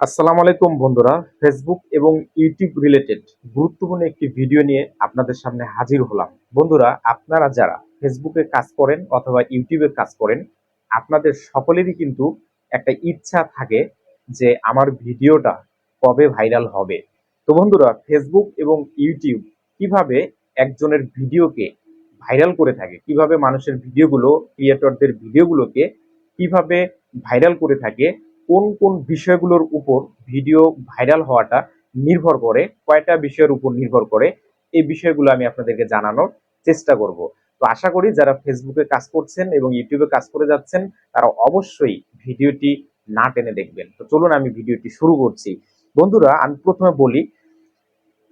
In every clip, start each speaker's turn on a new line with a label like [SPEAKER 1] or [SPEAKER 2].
[SPEAKER 1] আসসালামু আলাইকুম বন্ধুরা ফেসবুক এবং ইউটিউব রিলেটেড গুরুত্বপূর্ণ একটি ভিডিও নিয়ে আপনাদের সামনে হাজির হলাম। বন্ধুরা, আপনারা যারা ফেসবুকে কাজ করেন অথবা ইউটিউবে কাজ করেন, আপনাদের সকলেরই কিন্তু একটা ইচ্ছা থাকে যে আমার ভিডিওটা কবে ভাইরাল হবে। তো বন্ধুরা ফেসবুক এবং ইউটিউব কীভাবে একজনের ভিডিওকে ভাইরাল করে থাকে, কীভাবে মানুষের ভিডিওগুলো ক্রিয়েটরদের ভিডিওগুলোকে কীভাবে ভাইরাল করে থাকে কোন কোন বিষয়গুলোর উপর ভিডিও ভাইরাল হওয়াটা নির্ভর করে, কয়টা বিষয়ের উপর নির্ভর করে, এই বিষয়গুলো আমি আপনাদেরকে জানানোর চেষ্টা করব। তো আশা করি যারা ফেসবুকে কাজ করছেন এবং ইউটিউবে কাজ করে যাচ্ছেন, তারা অবশ্যই ভিডিওটি না টেনে দেখবেন। তো চলুন আমি ভিডিওটি শুরু করছি। বন্ধুরা, আমি প্রথমে বলি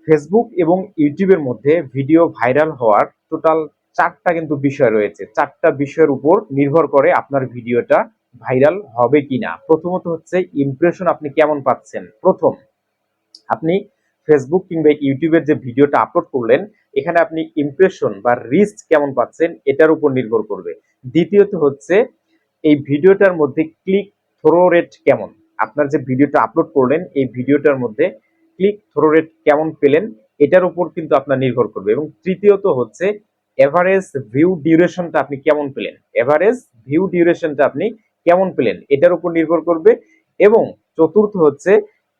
[SPEAKER 1] ফেসবুক এবং ইউটিউবের মধ্যে ভিডিও ভাইরাল হওয়ার টোটাল চারটা কিন্তু বিষয় রয়েছে। চারটা বিষয়ের উপর নির্ভর করে আপনার ভিডিওটা ভাইরাল হবে কিনা? প্রথমত হচ্ছে ইমপ্রেশন আপনি কেমন পাচ্ছেন? প্রথম, আপনি ফেসবুক কিংবা ইউটিউবের যে ভিডিওটা আপলোড করলেন, এখানে আপনি ইমপ্রেশন বা রিস্ক কেমন পাচ্ছেন, এটার উপর নির্ভর করবে। দ্বিতীয়ত হচ্ছে, এই ভিডিওটার মধ্যে ক্লিক থ্রো রেট কেমন? আপনার যে ভিডিওটা আপলোড করলেন, এই ভিডিওটার মধ্যে ক্লিক থ্রো রেট কেমন পেলেন, এটার উপর কিন্তু আপনার নির্ভর করবে। এবং তৃতীয়ত হচ্ছে এভারেজ ভিউ ডিউরেশনটা আপনি কেমন পেলেন? এভারেজ ভিউ ডিউরেশনটা আপনি কেমন পেলেন এটার উপর নির্ভর করবে এবং চতুর্থ হচ্ছে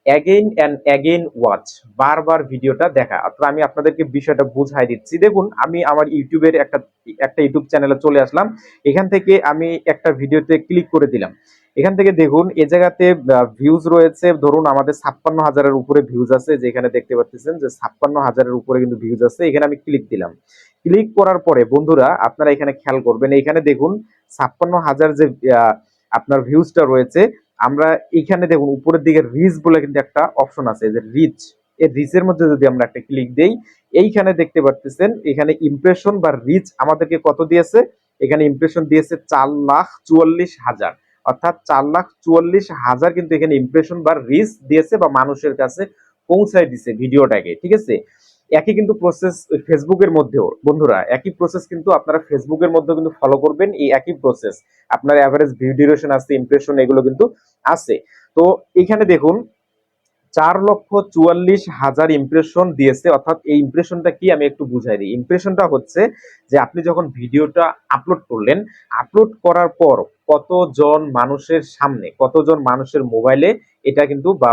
[SPEAKER 1] অ্যাগেইন অ্যান্ড অ্যাগেইন ওয়াচ বারবার ভিডিওটা দেখা। অর্থাৎ আমি আপনাদেরকে বিষয়টা বুঝাই দিচ্ছি। দেখুন, আমি আমার ইউটিউবের একটা একটা ইউটিউব চ্যানেলে চলে আসলাম। এখান থেকে আমি একটা ভিডিওতে ক্লিক করে দিলাম। এখান থেকে দেখুন, এ জায়গাতে ভিউজ রয়েছে। ধরুন, আমাদের ছাপ্পান্ন হাজারের উপরে ভিউজ আছে, যেখানে দেখতে পাচ্ছেন যে ছাপ্পান্ন হাজারের উপরে কিন্তু ভিউজ আছে। এখানে আমি ক্লিক দিলাম। ক্লিক করার পরে, বন্ধুরা, আপনারা এখানে খেয়াল করবেন। এখানে দেখুন, ছাপ্পান্ন হাজার যে আপনার ভিউজটা রয়েছে। আমরা এখানে দেখুন, উপরের দিকে রিচ বলে কিন্তু একটা অপশন আছে, যে রিচ এই রিচের মধ্যে যদি আমরা একটা ক্লিক দেই, এইখানে দেখতে পারতেছেন, এখানে ইমপ্রেশন বা রিচ আমাদেরকে কত দিয়েছে? এখানে ইমপ্রেশন দিয়েছে চার লাখ চুয়াল্লিশ হাজার। অর্থাৎ চার লাখ চুয়াল্লিশ হাজার কিন্তু এখানে ইমপ্রেশন বা রিচ দিয়েছে বা মানুষের কাছে পৌঁছায় দিছে ভিডিওটাকে, ঠিক আছে? একই কিন্তু প্রসেস ফেসবুকের মধ্যেও। বন্ধুরা, একই প্রসেস কিন্তু আপনারা ফেসবুকের মধ্যেও কিন্তু ফলো করবেন, এই একই প্রসেস আপনার অ্যাভারেজ ভিউ ডিউরেশন আছে ইমপ্রেশন এগুলো কিন্তু আছে। তো এখানে দেখুন, চার লক্ষ চুয়াল্লিশ হাজার ইমপ্রেশন দিয়েছে। অর্থাৎ এই ইমপ্রেশনটা কি আমি একটু বুঝাই দিই। ইমপ্রেশনটা হচ্ছে যে আপনি যখন ভিডিওটা আপলোড করলেন আপলোড করার পর কতজন মানুষের সামনে, কতজন মানুষের মোবাইলে এটা কিন্তু বা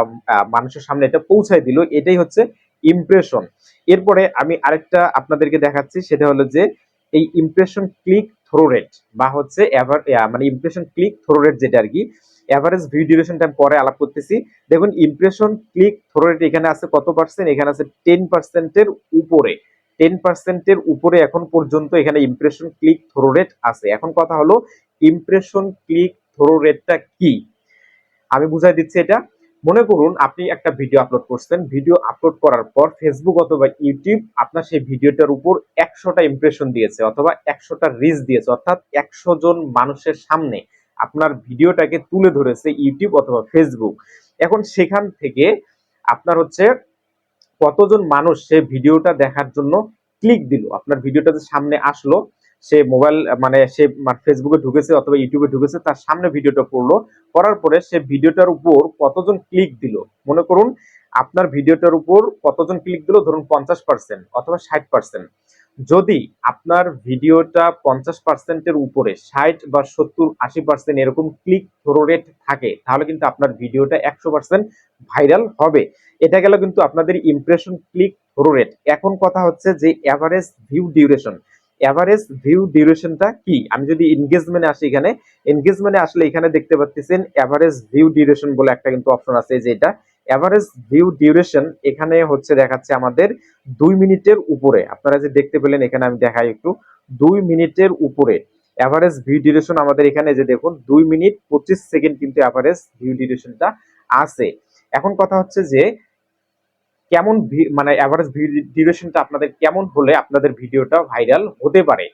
[SPEAKER 1] মানুষের সামনে এটা পৌঁছায় দিল, এটাই হচ্ছে ইমপ্রেশন এরপরে আমি আরেকটা আপনাদেরকে দেখাচ্ছি, সেটা হলো যে এই ইমপ্রেশন ক্লিক থ্রো রেট বা হচ্ছে মানে ইমপ্রেশন ক্লিক থ্রো রেট যেটা আর কি অ্যাভারেজ ভিউ ডিউরেশনটা আমি পরে আলাপ করতেছি। দেখুন ইমপ্রেশন ক্লিক থ্রো রেট এখানে আছে কত পার্সেন্ট এখানে আছে টেন পার্সেন্টের উপরে। টেন পার্সেন্টের উপরে এখন পর্যন্ত এখানে ইমপ্রেশন ক্লিক থ্রো রেট আছে। এখন কথা হলো ইমপ্রেশন ক্লিক থ্রো রেটটা কি? আমি বুঝাই দিচ্ছি এটা। মনে করুন, আপনি একটা ভিডিও আপলোড করছেন। ভিডিও আপলোড করার পর ফেসবুক অথবা ইউটিউব আপনার সেই ভিডিওটার উপর একশোটা ইমপ্রেশন দিয়েছে অথবা একশোটা রিচ দিয়েছে, অর্থাৎ একশো জন মানুষের সামনে আপনার ভিডিওটাকে তুলে ধরেছে ইউটিউব অথবা ফেসবুক এখন সেখান থেকে আপনার হচ্ছে কতজন মানুষ সে ভিডিওটা দেখার জন্য ক্লিক দিল। আপনার ভিডিওটা যে সামনে আসলো সে মোবাইল মানে সে ফেসবুকে ঢুকেছে অথবা ইউটিউবে ঢুকেছে, তার সামনে ভিডিওটা পড়ল করার পরে সে ভিডিওটার উপর কতজন ক্লিক দিল? মনে করুন, আপনার ভিডিওটার উপর কতজন ক্লিক দিল? ধরুন পঞ্চাশ পার্সেন্ট অথবা ষাট পার্সেন্ট যদি আপনার ভিডিওটা পঞ্চাশ পার্সেন্টের উপরে, ষাট বা সত্তর, আশি পার্সেন্ট এরকম ক্লিক থ্রো রেট থাকে, তাহলে কিন্তু আপনার ভিডিওটা একশো পার্সেন্ট ভাইরাল হবে। এটা গেল কিন্তু আপনাদের ইমপ্রেশন ক্লিক থ্রো রেট এখন কথা হচ্ছে যে average view duration average view ডিউরেশনটা কি? আমি যদি এনগেজমেন্টে আসি এখানে এনগেজমেন্টে আসলে এখানে দেখতে পাচ্ছেন অ্যাভারেজ ভিউ ডিউরেশন বলে একটা কিন্তু অপশন আছে যে এটা। অ্যাভারেজ ভিউ ডিউরেশন এখানে হচ্ছে দেখাচ্ছে আমাদের দুই মিনিটের উপরে। আপনারা যে দেখতে পেলেন, এখানে আমি দেখাই একটু। দুই মিনিটের উপরে। অ্যাভারেজ ভিউ ডিউরেশন আমাদের এখানে যে দেখুন, দুই মিনিট পঁচিশ সেকেন্ড কিন্তু অ্যাভারেজ ভিউ ডিউরেশনটা আছে। এখন কথা হচ্ছে যে কেমন মানে অ্যাভারেজ ডিউরেশনটা আপনাদের কেমন হলে আপনাদের ভিডিওটা ভাইরাল হতে পারে।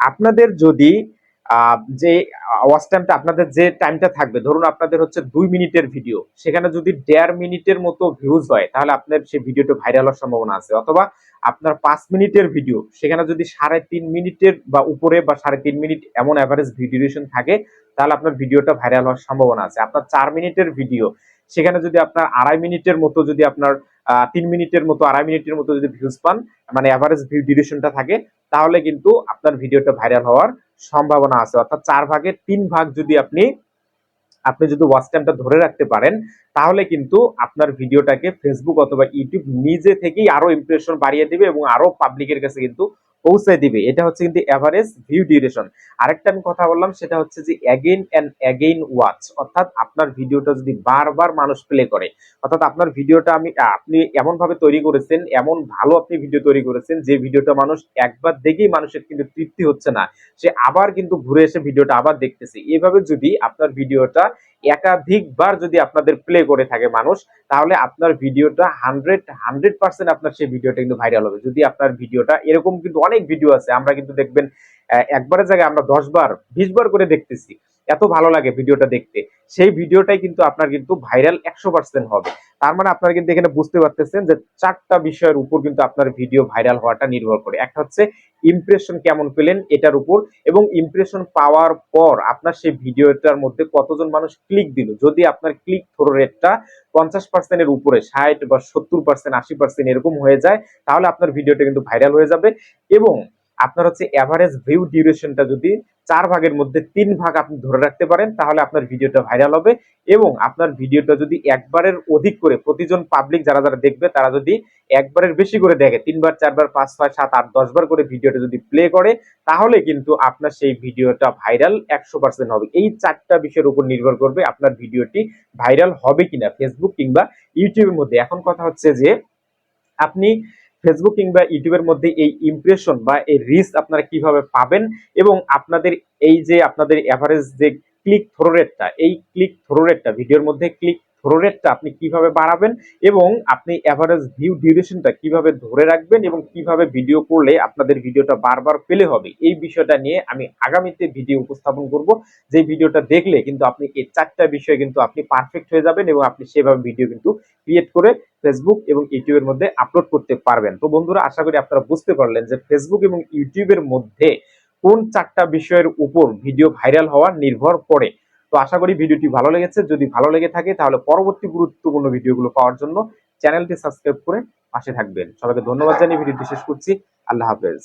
[SPEAKER 1] আপনাদের যদি যে ওয়াচ টাইমটা আপনাদের যে টাইমটা থাকবে, ধরুন আপনাদের হচ্ছে দুই মিনিটের ভিডিও সেখানে যদি দেড় মিনিটের মতো ভিউজ হয়, তাহলে আপনার সেই ভিডিওটা ভাইরাল হওয়ার সম্ভাবনা আছে। অথবা আপনার পাঁচ মিনিটের ভিডিও সেখানে যদি সাড়ে তিন মিনিটের বা উপরে বা সাড়ে তিন মিনিট এমন অ্যাভারেজ ভিডিও ডিউরেশন থাকে, তাহলে আপনার ভিডিওটা ভাইরাল হওয়ার সম্ভাবনা আছে। আপনার চার মিনিটের ভিডিও সেখানে যদি আপনার আড়াই মিনিটের মতো যদি আপনার তিন মিনিটের মতো, আড়াই মিনিটের মতো যদি ভিউজ পান মানে অ্যাভারেজ ভিউ ডিউরেশনটা থাকে, তাহলে কিন্তু আপনার ভিডিওটা ভাইরাল হওয়ার সম্ভাবনা আছে। অর্থাৎ চার ভাগে তিন ভাগ যদি আপনি আপনি যদি ওয়াচ টাইমটা ধরে রাখতে পারেন, তাহলে কিন্তু আপনার ভিডিওটাকে ফেসবুক অথবা ইউটিউব নিজে থেকেই আরও ইমপ্রেশন বাড়িয়ে দেবে এবং আরও পাবলিকের কাছে কিন্তু পৌঁছে দিবে। এটা হচ্ছে কিন্তু এভারেজ ভিউ ডিউরেশন আরেকটা আমি কথা বললাম, সেটা হচ্ছে যে অ্যাগেইন অ্যান্ড অ্যাগেইন ওয়াচ অর্থাৎ আপনার ভিডিওটা যদি বারবার মানুষ প্লে করে, অর্থাৎ আপনার ভিডিওটা আমি, আপনি এমন ভাবে তৈরি করেছেন, এমন ভালো আপনি ভিডিও তৈরি করেছেন, যে ভিডিওটা মানুষ একবার দেখেই মানুষের কিন্তু তৃপ্তি হচ্ছে না। সে আবার কিন্তু ঘুরে এসে ভিডিওটা আবার দেখতেছে। এভাবে যদি আপনার ভিডিওটা একাধিকবার যদি আপনাদের প্লে করে থাকে মানুষ, তাহলে আপনার ভিডিওটা হান্ড্রেড হান্ড্রেড পার্সেন্ট আপনার সেই ভিডিওটা কিন্তু ভাইরাল হবে। যদি আপনার ভিডিওটা এরকম কিন্তু অনেক ভিডিও আছে, আমরা কিন্তু দেখবেন একবারের জায়গায় আমরা দশ বার বিশ বার করে দেখতেছি। এত ভালো লাগে ভিডিওটা দেখতে। সেই ভিডিওটাই কিন্তু আপনার কিন্তু ভাইরাল একশো পার্সেন্ট হবে। তার মানে আপনারা কিন্তু এখানে বুঝতে পারতেছেন যে চারটা বিষয়ের উপর কিন্তু আপনার ভিডিও ভাইরাল হওয়াটা নির্ভর করে। একটা হচ্ছে ইমপ্রেশন কেমন পেলেন এটার উপর এবং ইমপ্রেশন পাওয়ার পর আপনার সেই ভিডিওটার মধ্যে কতজন মানুষ ক্লিক দিল। যদি আপনার ক্লিক থ্রো রেটটা পঞ্চাশ পার্সেন্টের উপরে, ষাট বা সত্তর পার্সেন্ট আশি পার্সেন্ট এরকম হয়ে যায়, তাহলে আপনার ভিডিওটা কিন্তু ভাইরাল হয়ে যাবে। এবং আপনার হচ্ছে এভারেজ ভিউ ডিউরেশনটা যদি চার ভাগের মধ্যে তিন ভাগ আপনি ধরে রাখতে পারেন, তাহলে আপনার ভিডিওটা ভাইরাল হবে এবং আপনার ভিডিওটা যদি একবারের অধিক করে প্রতিজন পাবলিক যারা যারা দেখবে, তারা যদি একবারের বেশি করে দেখে, তিনবার, চারবার পাঁচ ছয় সাত, আট দশ বার করে ভিডিওটা যদি প্লে করে, তাহলে কিন্তু আপনার সেই ভিডিওটা ভাইরাল একশো পার্সেন্ট হবে। এই চারটা বিষয়ের উপর নির্ভর করবে আপনার ভিডিওটি ভাইরাল হবে কিনা ফেসবুক কিংবা ইউটিউবের মধ্যে। এখন কথা হচ্ছে যে, আপনি ফেসবুক কিংবা ইউটিউবের মধ্যে এই ইমপ্রেশন বা এই রিস্ক আপনারা কীভাবে পাবেন এবং আপনাদের এই যে আপনাদের অ্যাভারেজ যে ক্লিক থ্রো রেটটা এই ক্লিক থ্রো রেটটা ভিডিওর মধ্যে ক্লিক থ্রো রেটটা আপনি কীভাবে বাড়াবেন এবং আপনি এভারেজ ভিউ ডিউরেশনটা কীভাবে ধরে রাখবেন এবং কীভাবে ভিডিও করলে আপনাদের ভিডিওটা বারবার পেলে হবে, এই বিষয়টা নিয়ে আমি আগামীতে ভিডিও উপস্থাপন করব। যে ভিডিওটা দেখলে কিন্তু আপনি এই চারটা বিষয় কিন্তু আপনি পারফেক্ট হয়ে যাবেন এবং আপনি সেভাবে ভিডিও কিন্তু ক্রিয়েট করে ফেসবুক এবং ইউটিউবের মধ্যে আপলোড করতে পারবেন। তো বন্ধুরা, আশা করি আপনারা বুঝতে পারলেন যে ফেসবুক এবং ইউটিউবের মধ্যে কোন চারটা বিষয়ের উপর ভিডিও ভাইরাল হওয়া নির্ভর করে। তো আশা করি ভিডিওটি ভালো লেগেছে। যদি ভালো লেগে থাকে, তাহলে পরবর্তী গুরুত্বপূর্ণ ভিডিওগুলো পাওয়ার জন্য চ্যানেলটি সাবস্ক্রাইব করে পাশে থাকবেন। সবাইকে ধন্যবাদ জানিয়ে ভিডিওটি শেষ করছি। আল্লাহ হাফেজ।